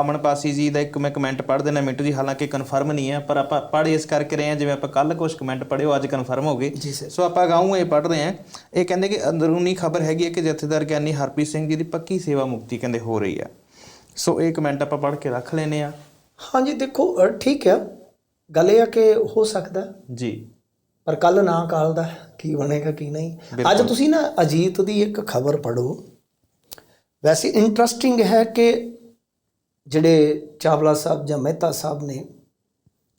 ਅਮਨ ਪਾਸੀ ਜੀ ਦਾ ਇੱਕ ਮੈਂ ਕਮੈਂਟ ਪੜ੍ਹ ਦੇਣਾ ਮਿੰਟੂ ਜੀ ਹਾਲਾਂਕਿ ਕਨਫਰਮ ਨਹੀਂ ਹੈ ਪਰ ਆਪਾਂ ਪੜ੍ਹ ਇਸ ਕਰਕੇ ਰਹੇ ਹਾਂ ਜਿਵੇਂ ਆਪਾਂ ਕੱਲ ਕੁਝ ਕਮੈਂਟ ਪੜ੍ਹਿਓ ਅੱਜ ਕਨਫਰਮ ਹੋ ਗਏ। ਸੋ ਆਪਾਂ ਗਾਉਂ ਇਹ ਪੜ੍ਹ ਰਹੇ ਹਾਂ। ਇਹ ਕਹਿੰਦੇ ਕਿ ਅੰਦਰੂਨੀ ਖਬਰ ਹੈਗੀ ਹੈ ਕਿ ਜਥੇਦਾਰ ਗਿਆਨੀ ਹਰਪ੍ਰੀਤ ਸਿੰਘ ਜੀ ਦੀ ਪੱਕੀ ਸੇਵਾ ਮੁਕਤੀ ਕਹਿੰਦੇ ਹੋ ਰਹੀ ਆ ਸੋ ਇਹ ਕਮੈਂਟ ਆਪਾਂ ਪੜ੍ਹ ਕੇ ਰੱਖ ਲੈਨੇ ਆ ਹਾਂਜੀ ਦੇਖੋ ਠੀਕ ਹੈ। ਗੱਲ ਇਹ ਆ ਕਿ ਹੋ ਸਕਦਾ ਜੀ। ਪਰ ਕੱਲ ਨਾ ਕਾਲ ਦਾ ਕੀ ਬਣੇਗਾ ਕੀ ਨਹੀਂ। ਅੱਜ ਤੁਸੀਂ ਨਾ ਅਜੀਤ ਦੀ ਇੱਕ ਖਬਰ ਪੜੋ ਵੈਸੇ ਇੰਟਰਸਟਿੰਗ ਹੈ ਕਿ ਜਿਹੜੇ ਚਾਵਲਾ ਸਾਹਿਬ ਜਾਂ ਮਹਿਤਾ ਸਾਹਿਬ ਨੇ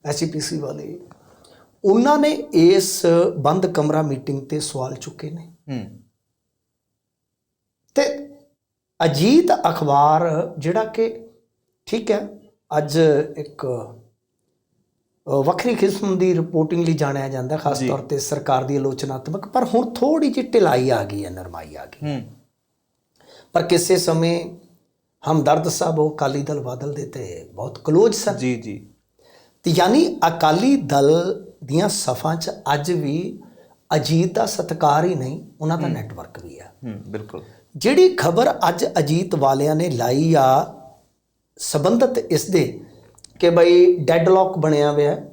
ਐਸਪੀਸੀ ਵਾਲੇ ਉਹਨਾਂ ਨੇ ਇਸ ਬੰਦ ਕਮਰਾ ਮੀਟਿੰਗ ਤੇ ਸਵਾਲ ਚੁੱਕੇ ਨੇ। ਹੂੰ। ਤੇ ਅਜੀਤ ਅਖਬਾਰ ਜਿਹੜਾ ਕਿ ਠੀਕ ਹੈ ਅੱਜ ਇੱਕ ਵੱਖਰੀ ਕਿਸਮ ਦੀ ਰਿਪੋਰਟਿੰਗ ਲਈ ਜਾਣਿਆ ਜਾਂਦਾ ਖਾਸ ਤੌਰ ਤੇ ਸਰਕਾਰ ਦੀ ਆਲੋਚਨਾਤਮਕ ਪਰ ਹੁਣ ਥੋੜੀ ਜਿਹੀ ਢਿਲਾਈ ਆ ਗਈ ਹੈ ਨਰਮਾਈ ਆ ਗਈ। ਹੂੰ। ਪਰ ਕਿਸੇ ਸਮੇਂ ਹਮਦਰਦ ਸਾਹਿਬ ਉਹ ਅਕਾਲੀ ਦਲ ਬਾਦਲ ਦੇ ਤੇ ਬਹੁਤ ਕਲੋਜ਼ ਸਨ ਜੀ ਜੀ ਤੇ ਯਾਨੀ ਅਕਾਲੀ ਦਲ ਦੀਆਂ ਸਫਾਂ 'ਚ ਅੱਜ ਵੀ ਅਜੀਤ ਦਾ ਸਤਕਾਰ ਹੀ ਨਹੀਂ ਉਹਨਾਂ ਦਾ ਨੈਟਵਰਕ ਵੀ ਆ ਹੂੰ ਬਿਲਕੁਲ ਜਿਹੜੀ ਖਬਰ ਅੱਜ ਅਜੀਤ ਵਾਲਿਆਂ ਨੇ ਲਾਈ ਆ ਸਬੰਧਤ ਇਸ ਦੇ ਕਿ ਬਈ ਡੈਡਲੌਕ ਬਣਿਆ ਹੋਇਆ ਹੈ,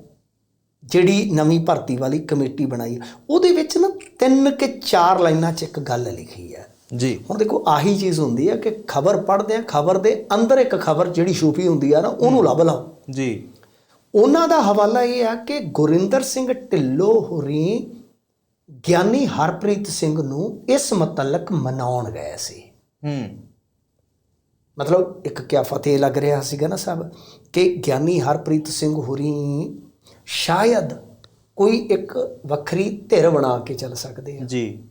ਜਿਹੜੀ ਨਵੀਂ ਭਰਤੀ ਵਾਲੀ ਕਮੇਟੀ ਬਣਾਈ ਹੈ, ਉਹਦੇ ਵਿੱਚ ਨਾ ਤਿੰਨ ਕਿ ਚਾਰ ਲਾਈਨਾਂ 'ਚ ਇੱਕ ਗੱਲ ਲਿਖੀ ਹੈ ਜੀ। ਹੁਣ ਦੇਖੋ ਆਹੀ ਚੀਜ਼ ਹੁੰਦੀ ਹੈ ਕਿ ਖਬਰ ਪੜ੍ਹਦੇ ਆ ਖਬਰ ਦੇ ਅੰਦਰ ਇੱਕ ਖਬਰ ਜਿਹੜੀ ਛੁਪੀ ਹੁੰਦੀ ਆ ਨਾ ਉਹਨੂੰ ਲੱਭ ਲਓ। ਜੀ। ਉਹਨਾਂ ਦਾ ਹਵਾਲਾ ਇਹ ਆ ਕਿ ਗੁਰਿੰਦਰ ਸਿੰਘ ਢਿੱਲੋਂ ਹੋਰੀ ਗਿਆਨੀ ਹਰਪ੍ਰੀਤ ਸਿੰਘ ਨੂੰ ਇਸ ਮੁਤਲਕ ਮਨਾਉਣ ਗਏ ਸੀ। ਹੂੰ। ਮਤਲਬ ਇੱਕ ਕਿਆ ਫਤਿਹ ਲੱਗ ਰਿਹਾ ਸੀਗਾ ਨਾ ਸਭ ਕਿ ਗਿਆਨੀ ਹਰਪ੍ਰੀਤ ਸਿੰਘ ਹੋਰੀ ਸ਼ਾਇਦ ਕੋਈ ਇੱਕ ਵੱਖਰੀ ਧਿਰ ਬਣਾ ਕੇ ਚੱਲ ਸਕਦੇ ਆ। ਜੀ।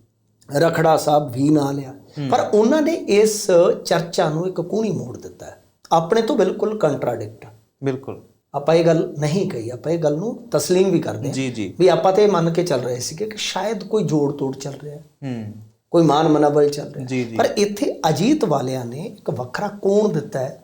ਰਖੜਾ ਸਾਹਿਬ ਵੀ ਨਾ ਲਿਆ। ਪਰ ਉਹਨਾਂ ਨੇ ਇਸ ਚਰਚਾ ਨੂੰ ਇੱਕ ਕੂਣੀ ਮੋੜ ਦਿੱਤਾ। ਆਪਣੇ ਤੋਂ ਬਿਲਕੁਲ ਕੰਟਰਾਡਿਕਟ। ਬਿਲਕੁਲ। ਆਪਾਂ ਇਹ ਗੱਲ ਨਹੀਂ ਕਹੀ ਆਪਾਂ ਇਹ ਗੱਲ ਨੂੰ ਤਸਲੀਮ ਵੀ ਕਰਦੇ ਹਾਂ। ਜੀ ਜੀ। ਵੀ ਆਪਾਂ ਤੇ ਮੰਨ ਕੇ ਚੱਲ ਰਹੇ ਸੀਗੇ ਕਿ ਸ਼ਾਇਦ ਕੋਈ ਜੋੜ ਤੋੜ ਚੱਲ ਰਿਹਾ। ਹੈ। ਹੂੰ ਕੋਈ ਮਾਨ ਮਨਾਬਲ ਚੱਲ ਰਿਹਾ। ਪਰ ਇੱਥੇ ਅਜੀਤ ਵਾਲਿਆਂ ਨੇ ਇੱਕ ਵੱਖਰਾ ਕੋਣ ਦਿੱਤਾ ਹੈ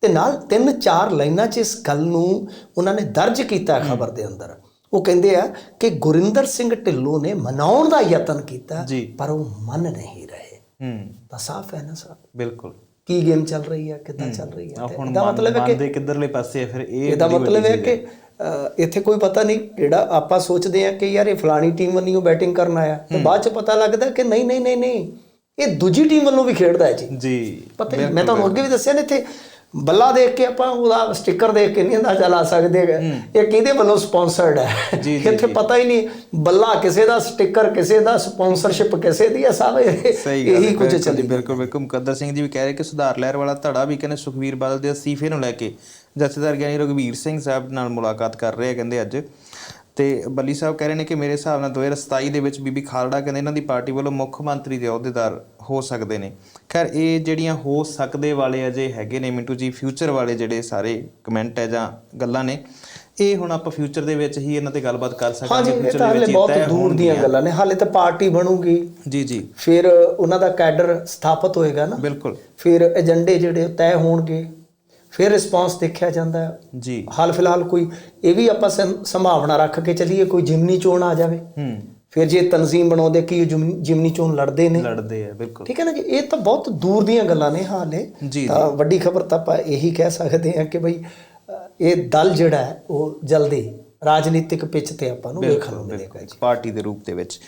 ਤੇ ਨਾਲ ਤਿੰਨ ਚਾਰ ਲਾਈਨਾਂ 'ਚ ਇਸ ਗੱਲ ਨੂੰ ਉਹਨਾਂ ਨੇ ਦਰਜ ਕੀਤਾ ਖਬਰ ਦੇ ਅੰਦਰ। ਉਹ ਕਹਿੰਦੇ ਆ ਕਿ ਗੁਰਿੰਦਰ ਸਿੰਘ ਢਿੱਲੋਂ ਨੇ ਮਨਾਉਣ ਦਾ ਯਤਨ ਕੀਤਾ ਪਰ ਉਹ ਮੰਨ ਨਹੀਂ ਰਹੇ। ਹੂੰ। ਤਾਂ ਸਾਫ਼ ਹੈ ਨਾ ਸਾਹਿਬ ਬਿਲਕੁਲ। ਕੀ ਗੇਮ ਚੱਲ ਰਹੀ ਹੈ ਕਿੱਦਾਂ ਚੱਲ ਰਹੀ ਹੈ ਇਹਦਾ ਮਤਲਬ ਹੈ ਕਿ ਦੇ ਕਿੱਧਰਲੇ ਪਾਸੇ ਫਿਰ ਇਹ ਇਹਦਾ ਮਤਲਬ ਹੈ ਕਿ ਇੱਥੇ ਕੋਈ ਪਤਾ ਨਹੀਂ ਕਿਹੜਾ ਆਪਾਂ ਸੋਚਦੇ ਆ ਕਿ ਯਾਰ ਇਹ ਫਲਾਣੀ ਟੀਮ ਵੱਲੋਂ ਬੈਟਿੰਗ ਕਰਨ ਆਇਆ। ਤੇ ਬਾਅਦ ਚ ਪਤਾ ਲੱਗਦਾ ਕਿ ਨਹੀਂ ਨਹੀਂ ਨਹੀਂ ਨਹੀਂ। ਇਹ ਦੂਜੀ ਟੀਮ ਵੱਲੋਂ ਵੀ ਖੇਡਦਾ ਹੈ ਜੀ। ਜੀ ਪਤਾ ਨਹੀਂ ਮੈਂ ਤੁਹਾਨੂੰ ਅੱਗੇ ਵੀ ਦੱਸਿਆ ਨੇ ਇੱਥੇ ਬੱਲਾ ਦੇਖ ਕੇ ਆਪਾਂ ਉਹਦਾ ਸਟicker ਦੇਖ ਕੇ ਨਹੀਂ ਅੰਦਾਜ਼ਾ ਲਾ ਸਕਦੇ। ਇਹ ਕਿਹਦੇ ਵੱਲੋਂ ਸਪਾਂਸਰਡ ਹੈ? ਇੱਥੇ ਪਤਾ ਹੀ ਨਹੀਂ ਬੱਲਾ ਕਿਸੇ ਦਾ ਸਟicker ਕਿਸੇ ਦਾ ਸਪਾਂਸਰਸ਼ਿਪ ਕਿਸੇ ਦੀ ਹੈ ਸਭ ਇਹ- ਕੁਝ ਬਿਲਕੁਲ ਚੱਲੀ। ਜੀ, ਬਿਲਕੁਲ ਬਿਲਕੁਲ। ਮੁਕੱਦਰ ਸਿੰਘ ਜੀ ਵੀ ਕਹਿ ਰਹੇ ਕਿ ਸੁਧਾਰ ਲਹਿਰ ਵਾਲਾ ਧੜਾ ਵੀ ਕਹਿੰਦੇ ਸੁਖਵੀਰ ਬਾਦਲ ਦੇ ਅਸਤੀਫੇ ਨੂੰ ਲੈ ਕੇ ਜਥੇਦਾਰ ਗਿਆਨੀ ਰਘਵੀਰ ਸਿੰਘ ਸਾਹਿਬ ਨਾਲ ਮੁਲਾਕਾਤ ਕਰ ਰਹੇ ਆ ਕਹਿੰਦੇ ਅੱਜ। ਤੇ ਬੱਲੀ ਸਾਹਿਬ ਕਹਿ ਰਹੇ ਨੇ ਕਿ ਮੇਰੇ ਹਿਸਾਬ ਨਾਲ 2027 ਦੇ ਵਿੱਚ ਬੀਬੀ ਖਾਲੜਾ ਕਹਿੰਦੇ ਇਹਨਾਂ ਦੀ ਪਾਰਟੀ ਵੱਲੋਂ ਮੁੱਖ ਮੰਤਰੀ ਦੇ ਅਹੁਦੇਦਾਰ ਹੋ ਸਕਦੇ ਨੇ। ਖੈਰ ਇਹ ਜਿਹੜੀਆਂ ਹੋ ਸਕਦੇ ਵਾਲੇ ਅਜੇ ਹੈਗੇ ਨੇ ਮਿੰਟੂ ਜੀ ਫਿਊਚਰ ਵਾਲੇ ਜਿਹੜੇ ਸਾਰੇ ਕਮੈਂਟ ਹੈ ਜਾਂ ਗੱਲਾਂ ਨੇ ਇਹ ਹੁਣ ਆਪਾਂ ਫਿਊਚਰ ਦੇ ਵਿੱਚ ਹੀ ਇਹਨਾਂ ਤੇ ਗੱਲਬਾਤ ਕਰ ਸਕਾਂਗੇ ਫਿਊਚਰ ਦੇ ਵਿੱਚ ਹੀ ਬਹੁਤ ਦੂਰ ਦੀਆਂ। ਗੱਲਾਂ ਨੇ। ਹਾਲੇ ਤਾਂ ਪਾਰਟੀ ਬਣੂਗੀ। ਜੀ ਜੀ। ਫਿਰ ਉਹਨਾਂ ਦਾ ਕੈਡਰ ਸਥਾਪਿਤ ਹੋਏਗਾ ਨਾ। ਬਿਲਕੁਲ। ਫਿਰ ਏਜੰਡੇ ਜਿਹੜੇ ਤੈਅ ਹੋਣਗੇ। ਫਿਰ ਰਿਸਪਾਂਸ ਦੇਖਿਆ ਜਾਂਦਾ। ਜੀ। ਹਾਲ ਫਿਲਹਾਲ ਕੋਈ ਇਹ ਵੀ ਆਪਾਂ ਸੰਭਾਵਨਾ ਰੱਖ ਕੇ ਚੱਲੀਏ ਕੋਈ ਜਿਮਨੀ ਚੋਣ ਆ ਜਾਵੇ। ਹੂੰ। ਫਿਰ ਜੇ ਤਨਜ਼ੀਮ ਬਣਾਉਂਦੇ ਕਿ ਇਹ ਜਿਮ- ਜਿਮਨੀ ਚੋਣ ਲੜਦੇ ਨੇ। ਲੜਦੇ ਆ ਬਿਲਕੁਲ। ਠੀਕ ਹੈ ਨਾ ਜੀ? ਇਹ ਤਾਂ ਬਹੁਤ ਦੂਰ ਦੀਆਂ ਗੱਲਾਂ ਨੇ ਹਾਲੇ ਜੀ ਤਾਂ ਵੱਡੀ ਖਬਰ ਤਾਂ ਆਪਾਂ ਇਹੀ ਕਹਿ ਸਕਦੇ ਹਾਂ ਕਿ ਬਈ ਇਹ ਦਲ ਜਿਹੜਾ ਉਹ ਜਲਦੀ ਰਾਜਨੀਤਿਕ ਪਿੱਚ ਤੇ ਆਪਾਂ ਨੂੰ ਵੇਖਣ ਨੂੰ ਮਿਲੇਗਾ ਪਾਰਟੀ ਦੇ ਰੂਪ ਦੇ ਵਿੱਚ।